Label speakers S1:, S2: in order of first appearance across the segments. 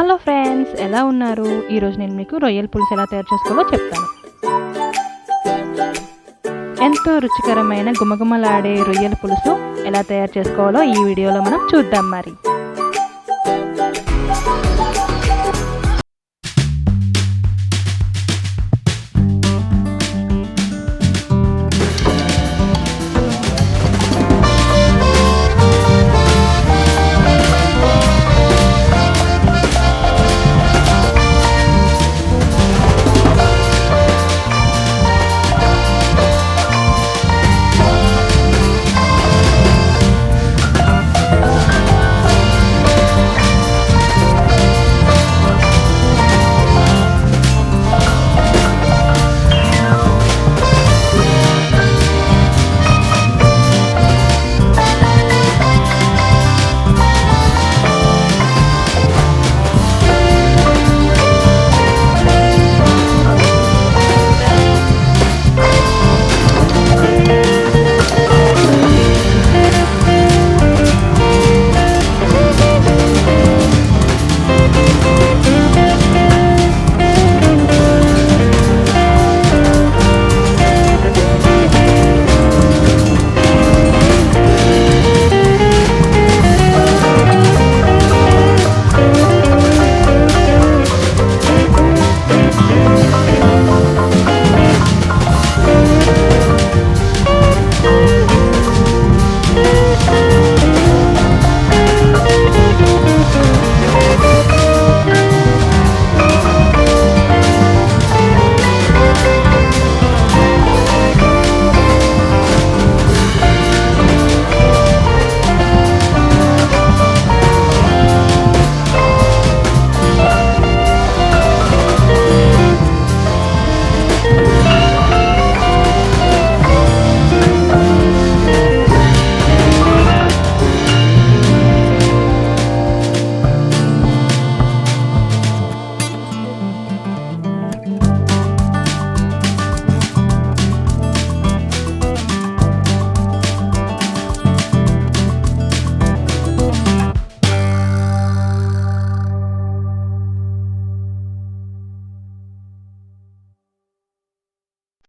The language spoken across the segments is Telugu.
S1: హలో ఫ్రెండ్స్ ఎలా ఉన్నారు? ఈరోజు నేను మీకు రొయ్యల పులుసు ఎలా తయారు చేసుకోవాలో చెప్తాను. ఎంతో రుచికరమైన గుమగుమలాడే రొయ్యల పులుసు ఎలా తయారు చేసుకోవాలో ఈ వీడియోలో మనం చూద్దాం మరి.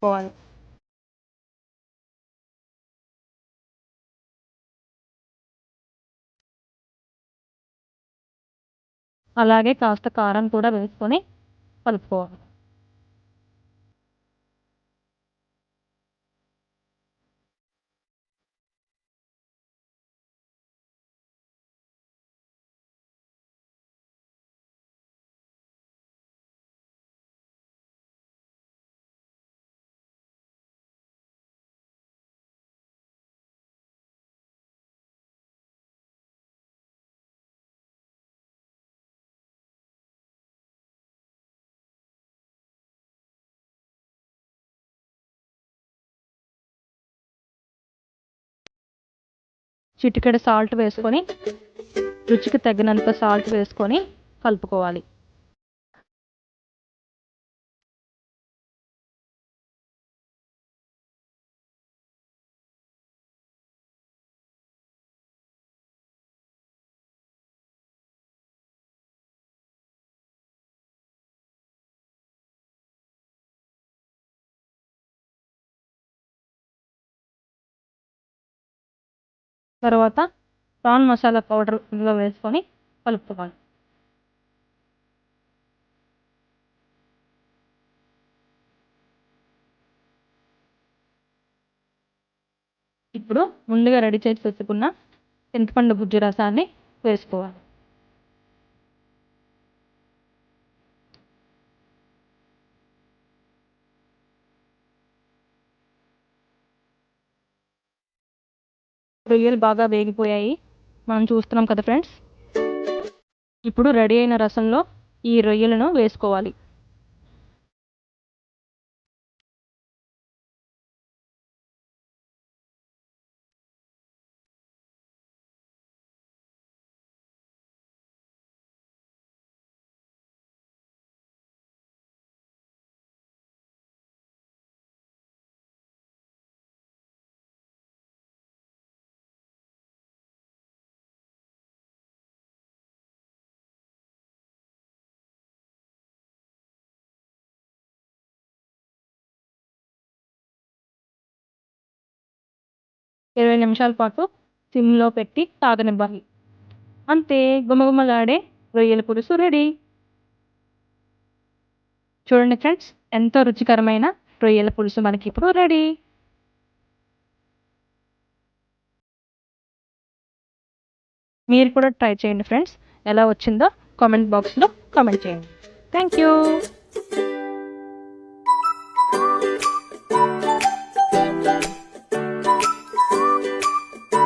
S1: పోవాలి. అలాగే కాస్త కారం కూడా వేసుకొని కలుపుకోవాలి. చిటికెడు సాల్ట్ వేసుకొని రుచికి తగినంత సాల్ట్ వేసుకొని కలుపుకోవాలి. తర్వాత ప్రాన్ మసాలా పౌడర్ ఇందులో వేసుకొని కలుపుకోవాలి. ఇప్పుడు ముందుగా రెడీ చేసి పెట్టుకున్న చింతపండు గుజ్జు రసాన్ని వేసుకోవాలి. రొయ్యలు బాగా వేగిపోయాయి. మనం చూస్తున్నాం కదా ఫ్రెండ్స్. ఇప్పుడు రెడీ అయిన రసంలో ఈ రొయ్యలను వేసుకోవాలి. ఇరవై నిమిషాల పాటు సిమ్లో పెట్టి తాగనివ్వాలి. అంతే గుమగుమలాడే రొయ్యల పులుసు రెడీ. చూడండి ఫ్రెండ్స్ ఎంతో రుచికరమైన రొయ్యల పులుసు మనకి ఇప్పుడు రెడీ. మీరు కూడా ట్రై చేయండి ఫ్రెండ్స్ ఎలా వచ్చిందో కామెంట్ బాక్స్లో కామెంట్ చేయండి. Thank you.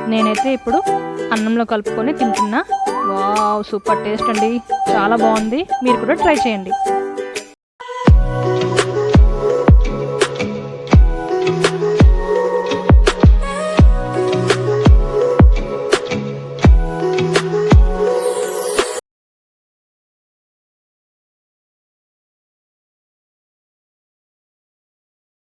S1: నేనైతే ఇప్పుడు అన్నంలో కలుపుకొని తింటున్నా. వావ్ సూపర్ టేస్ట్ అండి. చాలా బాగుంది. మీరు కూడా ట్రై చేయండి.